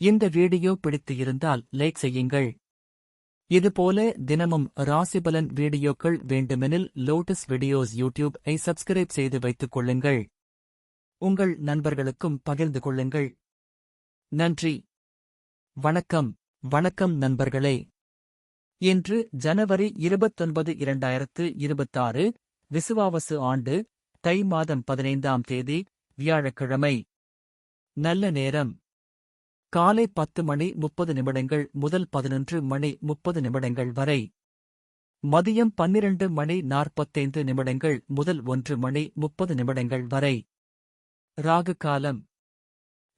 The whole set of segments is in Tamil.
இந்த வீடியோ பிடித்து இருந்தால் லைக் செய்யுங்கள். இதுபோல தினமும் ராசிபலன் வீடியோக்கள் வேண்டுமெனில் லோட்டஸ் வீடியோஸ் யூடியூப் ஐ சப்ஸ்கிரைப் செய்து வைத்துக் கொள்ளுங்கள். உங்கள் நண்பர்களுக்கும் பகிர்ந்து கொள்ளுங்கள். நன்றி. வணக்கம். வணக்கம் நண்பர்களே. இன்று ஜனவரி இருபத்தொன்பது இரண்டாயிரத்து இருபத்தாறு விசுவாவசு ஆண்டு தை மாதம் பதினைந்தாம் தேதி வியாழக்கிழமை. நல்ல நேரம். காலை பத்து மணி முப்பது நிமிடங்கள் முதல் பதினொன்று மணி முப்பது நிமிடங்கள் வரை. மதியம் பன்னிரண்டு மணி நாற்பத்தைந்து நிமிடங்கள் முதல் ஒன்று மணி முப்பது நிமிடங்கள் வரை. ராகு காலம்.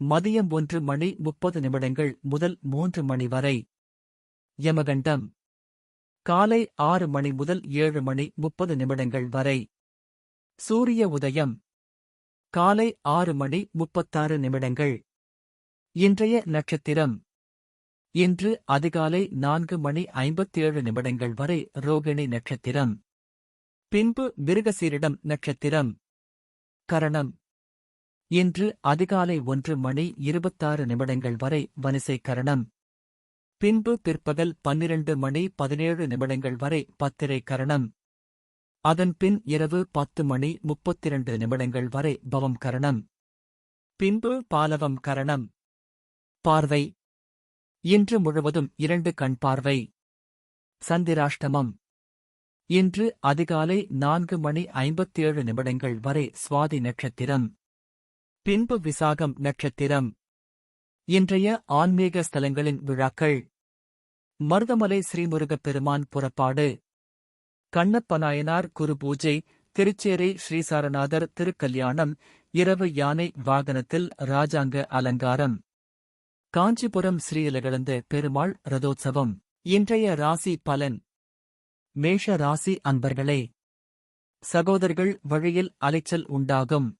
மதியம் ஒன்று மணி முப்பது நிமிடங்கள் முதல் மூன்று மணி வரை. யமகண்டம். காலை ஆறு மணி முதல் ஏழு மணி முப்பது நிமிடங்கள் வரை. சூரிய உதயம். காலை ஆறு மணி முப்பத்தாறு நிமிடங்கள் இன்றைய நட்சத்திரம். இன்று அதிகாலை நான்கு மணி ஐம்பத்தேழு நிமிடங்கள் வரை ரோகிணி நட்சத்திரம். பின்பு மிருகசீரிடம் நட்சத்திரம். கரணம். இன்று அதிகாலை ஒன்று மணி இருபத்தாறு நிமிடங்கள் வரை வனிசை கரணம். பின்பு பிற்பகல் பன்னிரண்டு மணி பதினேழு நிமிடங்கள் வரை பத்திரை கரணம். அதன் பின் இரவு பத்து மணி முப்பத்திரண்டு நிமிடங்கள் வரை பவம் கரணம். பின்பு பாலவம் கரணம். பார்வை இன்று முழுவதும் இரண்டு கண் பார்வை சந்திராஷ்டமம். இன்று அதிகாலை நான்கு மணி ஐம்பத்தேழு நிமிடங்கள் வரை சுவாதி நட்சத்திரம். பின்பு விசாகம் நட்சத்திரம். இன்றைய ஆன்மீக ஸ்தலங்களின் விழாக்கள். மருதமலை ஸ்ரீமுருகப் பெருமான் புறப்பாடு. கண்ணப்பநாயனார் குரு பூஜை திருச்சேரி ஸ்ரீசாரநாதர் திருக்கல்யாணம் இரவு யானை வாகனத்தில் ராஜாங்க அலங்காரம். காஞ்சிபுரம் ஸ்ரீலகழந்த பெருமாள் ரதோத்சவம். இன்றைய ராசி பலன். மேஷ ராசி அன்பர்களே சகோதரர்கள் வழியில் அலைச்சல் உண்டாகும்.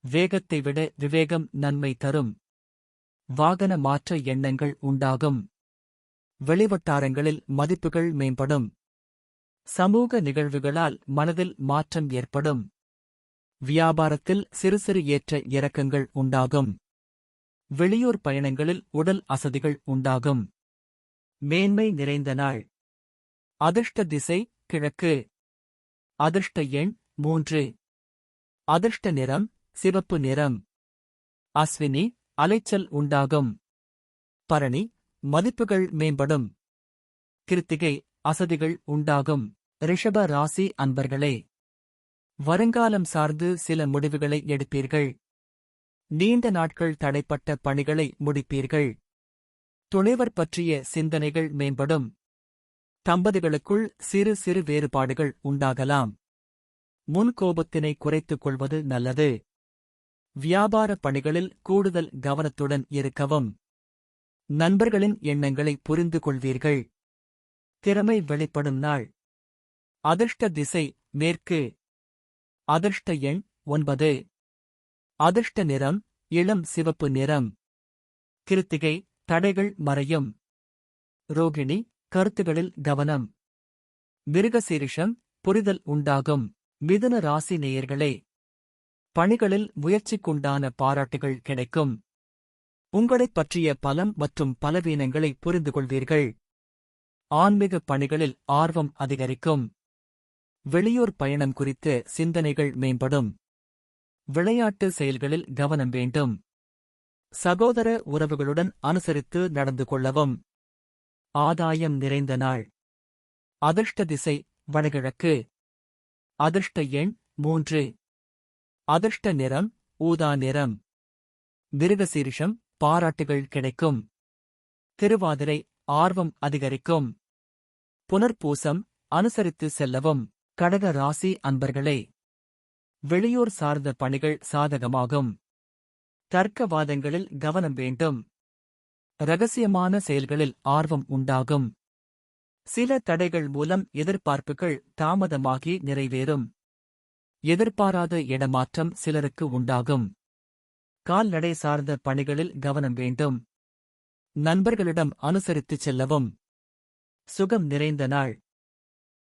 வேகத்தை விட விவேகம் நன்மை தரும். வாகன மாற்ற எண்ணங்கள் உண்டாகும். வெளிவட்டாரங்களில் மதிப்புகள் மேம்படும். சமூக நிகழ்வுகளால் மனதில் மாற்றம் ஏற்படும். வியாபாரத்தில் சிறு சிறு ஏற்ற இறக்கங்கள் உண்டாகும். வெளியூர் பயணங்களில் உடல் அசதிகள் உண்டாகும். மேன்மை நிறைந்த நாள். அதிர்ஷ்ட திசை கிழக்கு. அதிர்ஷ்ட எண் மூன்று. அதிர்ஷ்ட நிறம் சிவப்பு நிறம். அஸ்வினி அலைச்சல் உண்டாகும். பரணி மதிப்புகள் மேம்படும். கிருத்திகை அசதிகள் உண்டாகும். ரிஷப ராசி அன்பர்களே. வருங்காலம் சார்ந்து சில முடிவுகளை எடுப்பீர்கள். நீண்ட நாட்கள் தடைப்பட்ட பணிகளை முடிப்பீர்கள். துணைவர் பற்றிய சிந்தனைகள் மேம்படும். தம்பதிகளுக்குள் சிறு சிறு வேறுபாடுகள் உண்டாகலாம். முன்கோபத்தினை குறைத்துக் கொள்வது நல்லது. வியாபார பணிகளில் கூடுதல் கவனத்துடன் இருக்கவும். நண்பர்களின் எண்ணங்களை புரிந்து கொள்வீர்கள். திறமை வெளிப்படும் நாள். அதிர்ஷ்ட திசை மேற்கு. அதிர்ஷ்ட எண் ஒன்பது. அதிர்ஷ்ட நிறம் இளம் சிவப்பு நிறம். கிருத்திகை தடைகள் மறையும். ரோகிணி கருத்துகளில் கவனம். மிருகசீரிஷம் புரிதல் உண்டாகும். மிதுன ராசி நேயர்களே பணிகளில் முயற்சிக்குண்டான பாராட்டுகள் கிடைக்கும். உங்களைப் பற்றிய பலம் மற்றும் பலவீனங்களை புரிந்து கொள்வீர்கள் ஆன்மீக பணிகளில் ஆர்வம் அதிகரிக்கும். வெளியூர் பயணம் குறித்து சிந்தனைகள் மேம்படும். விளையாட்டு செயல்களில் கவனம் வேண்டும். சகோதர உறவுகளுடன் அனுசரித்து நடந்து கொள்ளவும். ஆதாயம் நிறைந்த நாள். அதிர்ஷ்ட திசை வடகிழக்கு. அதிர்ஷ்ட எண் மூன்று. அதிர்ஷ்ட நிறம் ஊதா நிறம். விருகசீரிஷம் பாராட்டுகள் கிடைக்கும். திருவாதிரை ஆர்வம் அதிகரிக்கும். புனர்பூசம் அனுசரித்து செல்லவும். கடக ராசி அன்பர்களே. வெளியூர் சார்ந்த பணிகள் சாதகமாகும். தர்க்கவாதங்களில் கவனம் வேண்டும். ரகசியமான செயல்களில் ஆர்வம் உண்டாகும். சில தடைகள் மூலம் எதிர்பார்ப்புகள் தாமதமாகி நிறைவேறும். எதிர்பாராத இடமாற்றம் சிலருக்கு உண்டாகும். கால்நடை சார்ந்த பணிகளில் கவனம் வேண்டும். நண்பர்களிடம் அனுசரித்துச் செல்லவும். சுகம் நிறைந்த நாள்.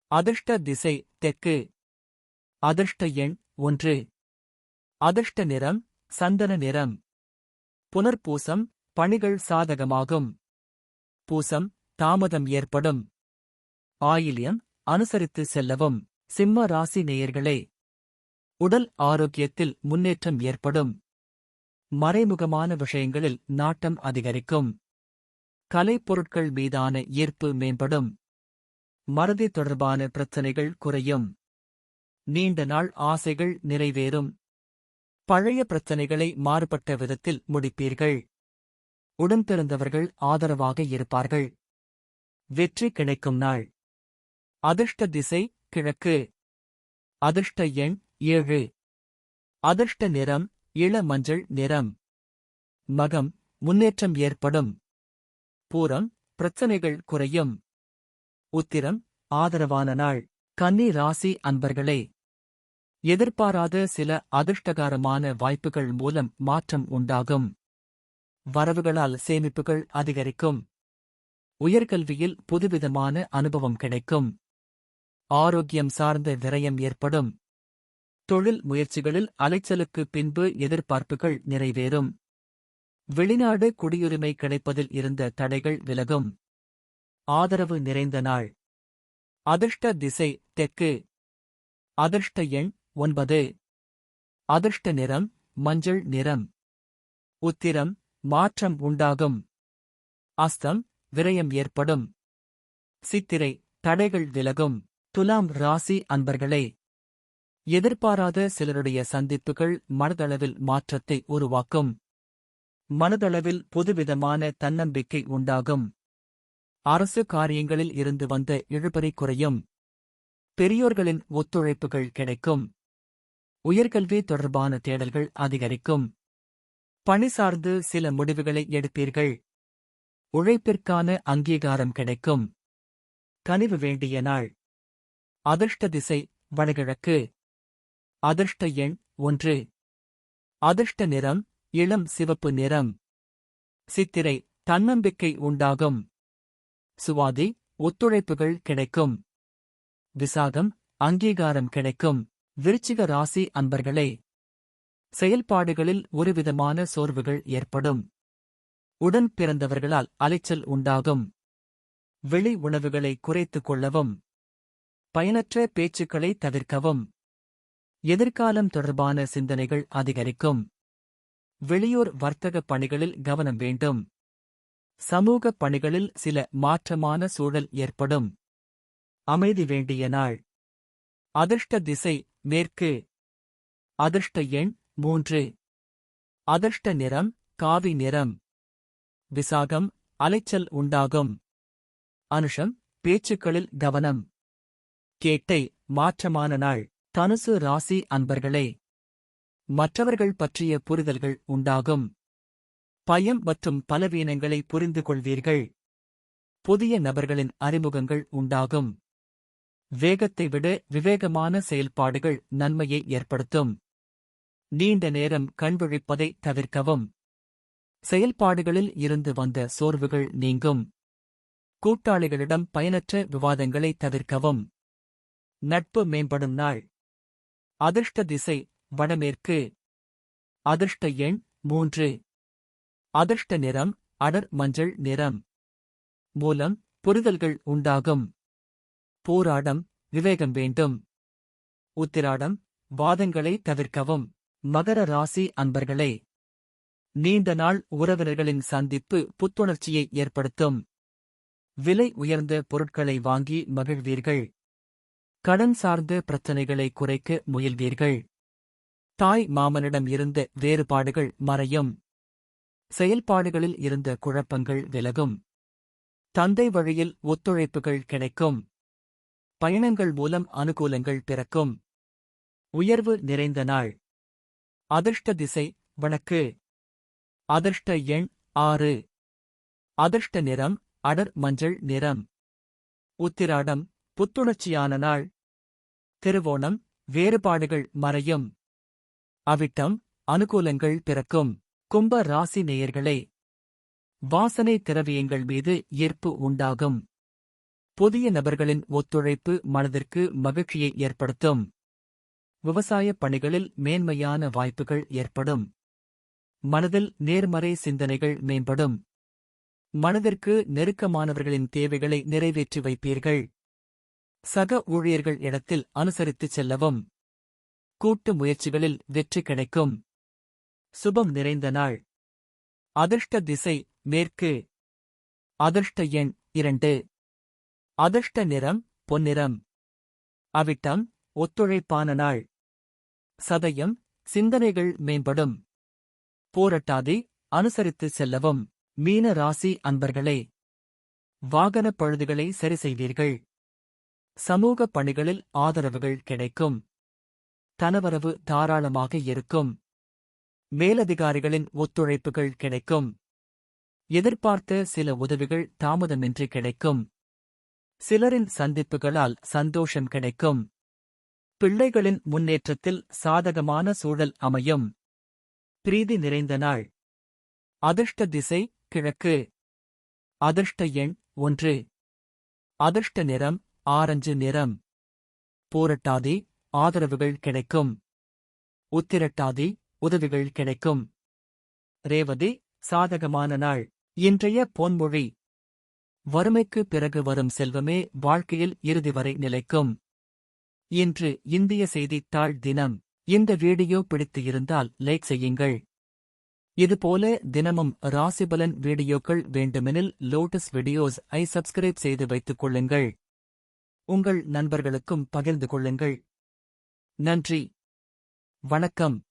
அதிர்ஷ்ட திசை தெற்கு. அதிர்ஷ்ட எண் ஒன்று. அதிர்ஷ்ட நிறம் சந்தன நிறம். புனர்பூசம் பணிகள் சாதகமாகும். பூசம் தாமதம் ஏற்படும். ஆயில்யம் அனுசரித்து செல்லவும். சிம்ம ராசி நேயர்களே. உடல் ஆரோக்கியத்தில் முன்னேற்றம் ஏற்படும். மறைமுகமான விஷயங்களில் நாட்டம் அதிகரிக்கும். கலைப்பொருட்கள் மீதான ஈர்ப்பு மேம்படும். மறதி தொடர்பான பிரச்சனைகள் குறையும். நீண்ட நாள் ஆசைகள் நிறைவேறும். பழைய பிரச்சனைகளை மாறுபட்ட விதத்தில் முடிப்பீர்கள். உடன்பிறந்தவர்கள் ஆதரவாக இருப்பார்கள். வெற்றி கிடைக்கும் நாள். அதிர்ஷ்ட திசை கிழக்கு. அதிர்ஷ்ட எண் ஏழு. அதிர்ஷ்ட நிறம் இள மஞ்சள் நிறம். மகம் முன்னேற்றம் ஏற்படும். பூரம் பிரச்சனைகள் குறையும். உத்திரம் ஆதரவான நாள். கன்னி ராசி அன்பர்களே எதிர்பாராத சில அதிர்ஷ்டகாரமான வாய்ப்புகள் மூலம் மாற்றம் உண்டாகும். வரவுகளால் சேமிப்புகள் அதிகரிக்கும். உயர்கல்வியில் புதுவிதமான அனுபவம் கிடைக்கும். ஆரோக்கியம் சார்ந்த விரயம் ஏற்படும். தொழில் முயற்சிகளில் அலைச்சலுக்கு பின்பு எதிர்பார்ப்புகள் நிறைவேறும். வெளிநாடு குடியுரிமை கிடைப்பதில் இருந்த தடைகள் விலகும். ஆதரவு நிறைந்த நாள். அதிர்ஷ்ட திசை தெற்கு. அதிர்ஷ்ட எண் ஒன்பது. அதிர்ஷ்ட நிறம் மஞ்சள் நிறம். உத்திரம் மாற்றம் உண்டாகும். அஸ்தம் விரயம் ஏற்படும். சித்திரை தடைகள் விலகும். துலாம் ராசி அன்பர்களே எதிர்பாராத சிலருடைய சந்திப்புகள் மனதளவில் மாற்றத்தை உருவாக்கும். மனதளவில் புதுவிதமான தன்னம்பிக்கை உண்டாகும். அரசு காரியங்களில் இருந்து வந்த இழுபறி குறையும். பெரியோர்களின் ஒத்துழைப்புகள் கிடைக்கும். உயர்கல்வி தொடர்பான தேடல்கள் அதிகரிக்கும். பணி சார்ந்து சில முடிவுகளை எடுப்பீர்கள். உழைப்பிற்கான அங்கீகாரம் கிடைக்கும். கனிவு வேண்டிய நாள். அதிர்ஷ்ட திசை வடகிழக்கு. அதிர்ஷ்ட எண் ஒன்று. அதிர்ஷ்ட நிறம் இளம் சிவப்பு நிறம். சித்திரை தன்னம்பிக்கை உண்டாகும். சுவாதி ஒத்துழைப்புகள் கிடைக்கும். விசாகம் அங்கீகாரம் கிடைக்கும். விருச்சிக ராசி அன்பர்களே செயல்பாடுகளில் ஒருவிதமான சோர்வுகள் ஏற்படும். உடன் பிறந்தவர்களால் அலைச்சல் உண்டாகும். வெளி உணவுகளை குறைத்துக் கொள்ளவும். பயனற்ற பேச்சுக்களை தவிர்க்கவும். எதிர்காலம் தொடர்பான சிந்தனைகள் அதிகரிக்கும். வெளியூர் வர்த்தக பணிகளில் கவனம் வேண்டும். சமூகப் பணிகளில் சில மாற்றமான சூழல் ஏற்படும். அமைதி வேண்டிய நாள். அதிர்ஷ்ட திசை மேற்கு. அதிர்ஷ்ட எண் மூன்று. அதிர்ஷ்ட நிறம் காவி நிறம். விசாகம் அலைச்சல் உண்டாகும். அனுஷம் பேச்சுக்களில் கவனம். கேட்டை மாற்றமான நாள். தனுசு ராசி அன்பர்களே. மற்றவர்கள் பற்றிய புரிதல்கள் உண்டாகும். பயம் மற்றும் பலவீனங்களை புரிந்து கொள்வீர்கள் புதிய நபர்களின் அறிமுகங்கள் உண்டாகும். வேகத்தை விட விவேகமான செயல்பாடுகள் நன்மையை ஏற்படுத்தும். நீண்ட நேரம் கண்விழிப்பதை தவிர்க்கவும். செயல்பாடுகளில் இருந்து வந்த சோர்வுகள் நீங்கும். கூட்டாளிகளிடம் பயனற்ற விவாதங்களை தவிர்க்கவும். நட்பு மேம்படும் நாள். அதிர்ஷ்ட திசை வடமேற்கு. அதிர்ஷ்ட எண் மூன்று. அதிர்ஷ்ட நிறம் அடர் மஞ்சள் நிறம். மூலம் புரிதல்கள் உண்டாகும். போராடம் விவேகம் வேண்டும். உத்திராடம் வாதங்களை தவிர்க்கவும். மகர ராசி அன்பர்களே நீண்ட நாள் உறவினர்களின் சந்திப்பு புத்துணர்ச்சியை ஏற்படுத்தும். விலை உயர்ந்த பொருட்களை வாங்கி மகிழ்வீர்கள். கடன் சார்ந்த பிரச்சனைகளை குறைக்க முயல்வீர்கள். தாய் மாமனிடம் இருந்த வேறுபாடுகள் மறையும். செயல்பாடுகளில் இருந்த குழப்பங்கள் விலகும். தந்தை வழியில் ஒத்துழைப்புகள் கிடைக்கும். பயணங்கள் மூலம் அனுகூலங்கள் பிறக்கும். உயர்வு நிறைந்த நாள். அதிர்ஷ்ட திசை வழக்கு அதிர்ஷ்ட எண் ஆறு. அதிர்ஷ்ட நிறம் அடர் மஞ்சள் நிறம். உத்திராடம் புத்துணர்ச்சியான நாள். திருவோணம் வேறுபாடுகள் மறையும். அவிட்டம் அனுகூலங்கள் பிறக்கும். கும்ப ராசி நேயர்களே வாசனை திரவியங்கள் மீது ஈர்ப்பு உண்டாகும். புதிய நபர்களின் ஒத்துழைப்பு மனதிற்கு மகிழ்ச்சியை ஏற்படுத்தும். விவசாயப் பணிகளில் மேன்மையான வாய்ப்புகள் ஏற்படும். மனதில் நேர்மறை சிந்தனைகள் மேம்படும். மனதிற்கு நெருக்கமானவர்களின் தேவைகளை நிறைவேற்றி வைப்பீர்கள். சக ஊழியர்கள் இடத்தில் அனுசரித்துச் செல்லவும். கூட்டு முயற்சிகளில் வெற்றி கிடைக்கும். சுபம் நிறைந்த நாள். அதிர்ஷ்ட திசை மேற்கு. அதிர்ஷ்ட எண் இரண்டு. அதிர்ஷ்ட நிறம் பொன்னிறம். அவிட்டம் ஒத்துழைப்பான நாள். சதயம் சிந்தனைகள் மேம்படும். போரட்டாதி அனுசரித்து செல்லவும். மீன ராசி அன்பர்களே. வாகனப் பழுதுகளை சரி செய்வீர்கள் சமூக பணிகளில் ஆதரவுகள் கிடைக்கும். தனவரவு தாராளமாக இருக்கும். மேலதிகாரிகளின் ஒத்துழைப்புகள் கிடைக்கும். எதிர்பார்த்த சில உதவிகள் தாமதமின்றி கிடைக்கும். சிலரின் சந்திப்புகளால் சந்தோஷம் கிடைக்கும். பிள்ளைகளின் முன்னேற்றத்தில் சாதகமான சூழல் அமையும். பிரீதி நிறைந்த நாள். அதிர்ஷ்ட திசை கிழக்கு. அதிர்ஷ்ட எண் ஒன்று. அதிர்ஷ்ட நிறம் ஆரஞ்சு நிறம். போரட்டாதி ஆதரவுகள் கிடைக்கும். உத்திரட்டாதி உதவிகள் கிடைக்கும். ரேவதி சாதகமான நாள். இன்றைய பொன்மொழி. வறுமைக்கு பிறகு வரும் செல்வமே வாழ்க்கையில் இறுதி வரை நிலைக்கும். இன்று இந்திய செய்தித்தாள் தினம். இந்த வீடியோ பிடித்து இருந்தால் லைக் செய்யுங்கள். இதுபோல தினமும் ராசிபலன் வீடியோக்கள் வேண்டுமெனில் லோட்டஸ் வீடியோஸ் ஐ சப்ஸ்கிரைப் செய்து வைத்துக் கொள்ளுங்கள். உங்கள் நண்பர்களுக்கும் பகிர்ந்து கொள்ளுங்கள். நன்றி. வணக்கம்.